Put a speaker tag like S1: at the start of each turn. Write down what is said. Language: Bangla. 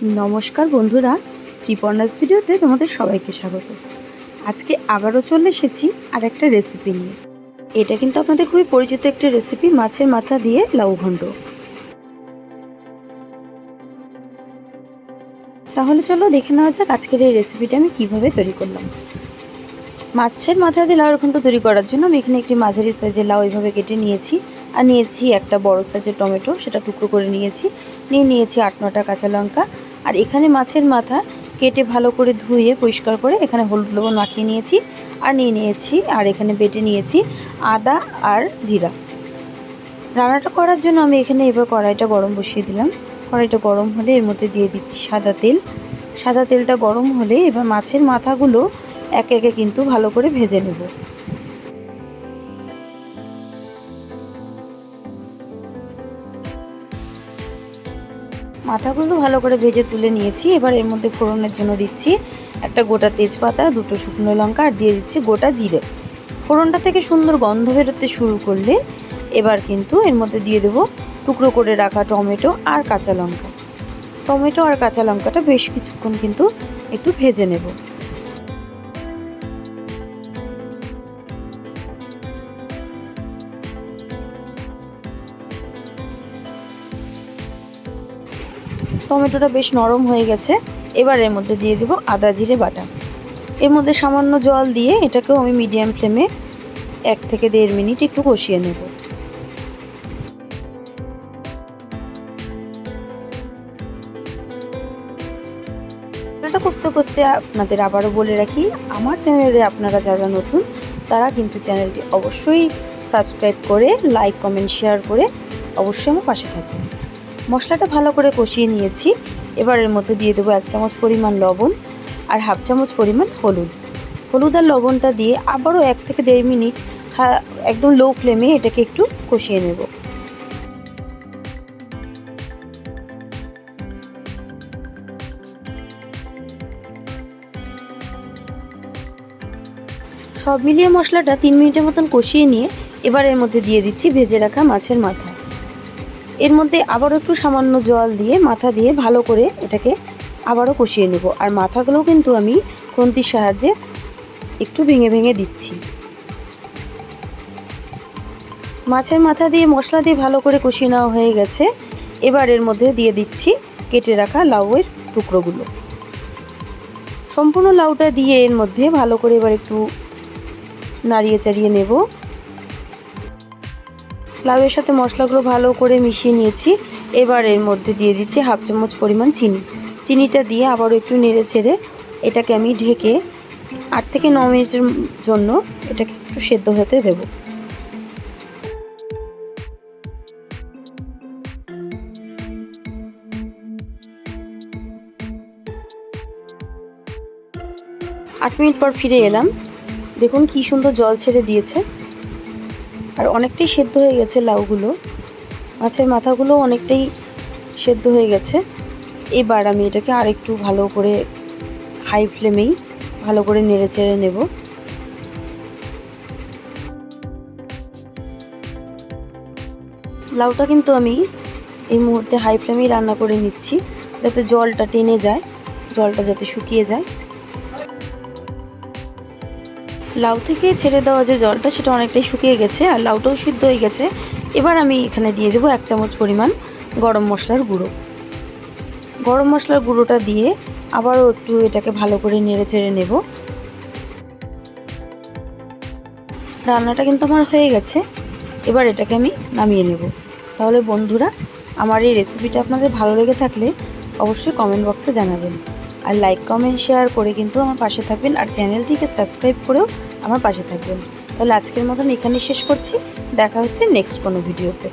S1: নমস্কার বন্ধুরা, শ্রীপর্ণাস ভিডিওতে তোমাদের সবাইকে স্বাগত। আজকে আবারও চলে এসেছি আর একটা রেসিপি নিয়ে। এটা কিন্তু আপনাদের খুবই পরিচিত একটা রেসিপি মাছের মাথা দিয়ে লাউ ঘণ্ট তাহলে চলো দেখে নেওয়া যাক আজকের এই রেসিপিটা আমি কীভাবে তৈরি করলাম। মাছের মাথা দিয়ে লাউয়ের ঘন্ট তৈরি করার জন্য আমি এখানে একটি মাঝারি সাইজের লাউ এইভাবে কেটে নিয়েছি। আর নিয়েছি একটা বড় সাইজের টমেটো, সেটা টুকরো করে নিয়েছি। নিয়ে নিয়েছি আট নটা কাঁচা লঙ্কা আর এখানে মাছের মাথা কেটে ভালো করে ধুয়ে পরিষ্কার করে এখানে হলুদ লবণ মাখিয়ে নিয়েছি আর নিয়ে নিয়েছি আর এখানে বেটে নিয়েছি আদা আর জিরা। রান্নাটা করার জন্য আমি এখানে এবার কড়াইটা গরম বসিয়ে দিলাম। কড়াইটা গরম হলে এর মধ্যে দিয়ে দিচ্ছি সাদা তেল। সাদা তেলটা গরম হলে এবার মাছের মাথাগুলো একে একে কিন্তু ভালো করে ভেজে নেব। মাথাগুলো ভালো করে ভেজে তুলে নিয়েছি। এবার এর মধ্যে ফোড়নের জন্য দিচ্ছি একটা গোটা তেজপাতা, দুটো শুকনো লঙ্কা, আর দিয়ে দিচ্ছি গোটা জিরে। ফোড়নটা থেকে সুন্দর গন্ধ বেরোতে শুরু করলে এবার কিন্তু এর মধ্যে দিয়ে দেবো টুকরো করে রাখা টমেটো আর কাঁচা লঙ্কা। টমেটো আর কাঁচা লঙ্কাটা বেশ কিছুক্ষণ কিন্তু একটু ভেজে নেব। টমেটোটা বেশ নরম হয়ে গেছে। এবার এর মধ্যে দিয়ে দেবো আদা, জিরে, বাটা। এর মধ্যে সামান্য জল দিয়ে এটাকেও আমি মিডিয়াম ফ্লেমে এক থেকে দেড় মিনিট একটু কষিয়ে নেব। এটা কষতে কষতে আপনাদের আবারও বলে রাখি, আমার চ্যানেলে আপনারা যারা নতুন, তারা কিন্তু চ্যানেলটি অবশ্যই সাবস্ক্রাইব করে, লাইক, কমেন্ট, শেয়ার করে অবশ্যই আমার পাশে থাকবেন। মশলাটা ভালো করে কষিয়ে নিয়েছি। এবার এর মধ্যে দিয়ে দেবো এক চামচ পরিমাণ লবণ আর হাফ চামচ পরিমাণ হলুদ। হলুদ আর লবণটা দিয়ে আবারও এক থেকে দেড় মিনিট একদম লো ফ্লেমে এটাকে একটু কষিয়ে নেব। সব মিলিয়ে মশলাটা তিন মিনিটের মতন কষিয়ে নিয়ে এবার এর মধ্যে দিয়ে দিচ্ছি ভেজে রাখা মাছের মাথা। এর মধ্যে আবারও একটু সামান্য জল দিয়ে, মাথা দিয়ে ভালো করে এটাকে আবারও কষিয়ে নেব। আর মাথাগুলোও কিন্তু আমি খুন্তির সাহায্যে একটু ভেঙে ভেঙে দিচ্ছি। মাছের মাথা দিয়ে মশলা দিয়ে ভালো করে কষিয়ে নেওয়া হয়ে গেছে। এবার এর মধ্যে দিয়ে দিচ্ছি কেটে রাখা লাউয়ের টুকরোগুলো। সম্পূর্ণ লাউটা দিয়ে এর মধ্যে ভালো করে এবার একটু নাড়িয়ে চাড়িয়ে নেব। লাউয়ের সাথে মশলাগুলো ভালো করে মিশিয়ে নিয়েছি। এবার এর মধ্যে দিয়ে দিচ্ছি হাফ চামচ পরিমাণ চিনি। চিনিটা দিয়ে আবারও একটু নেড়ে ছেড়ে এটাকে আমি ঢেকে আট থেকে ন মিনিটের জন্য এটাকে একটু সেদ্ধ হতে দেব। আট মিনিট পর ফিরে এলাম। দেখুন কি সুন্দর জল ছেড়ে দিয়েছে। আর অনেকটাই সেদ্ধ হয়ে গেছে লাউগুলো। মাছের মাথাগুলো অনেকটাই সেদ্ধ হয়ে গেছে। এবার আমি এটাকে আর একটু ভালো করে হাই ফ্লেমেই ভালো করে নেড়ে চেড়ে নেব। লাউটা কিন্তু আমি এই মুহূর্তে হাই ফ্লেমেই রান্না করে নিচ্ছি, যাতে জলটা টেনে যায়, জলটা যাতে শুকিয়ে যায়। লাউ থেকে ছেড়ে দেওয়া যে জলটা, সেটা অনেকটাই শুকিয়ে গেছে আর লাউটাও সিদ্ধ হয়ে গেছে। এবার আমি এখানে দিয়ে দেবো এক চামচ পরিমাণ গরম মশলার গুঁড়ো। গরম মশলার গুঁড়োটা দিয়ে আবারও একটু এটাকে ভালো করে নেড়ে ছেড়ে নেব। রান্নাটা কিন্তু আমার হয়ে গেছে। এবার এটাকে আমি নামিয়ে নেব। তাহলে বন্ধুরা, আমার এই রেসিপিটা আপনাদের ভালো লেগে থাকলে অবশ্যই কমেন্ট বক্সে জানাবেন। আর লাইক কমেন্ট শেয়ার করে কিন্তু আমার পাশে থাকবেন আর চ্যানেলটিকে সাবস্ক্রাইব করেও আমার পাশে থাকবেন। তাহলে আজকের মতন এখানে শেষ করছি। দেখা হচ্ছে নেক্সট কোনো ভিডিওতে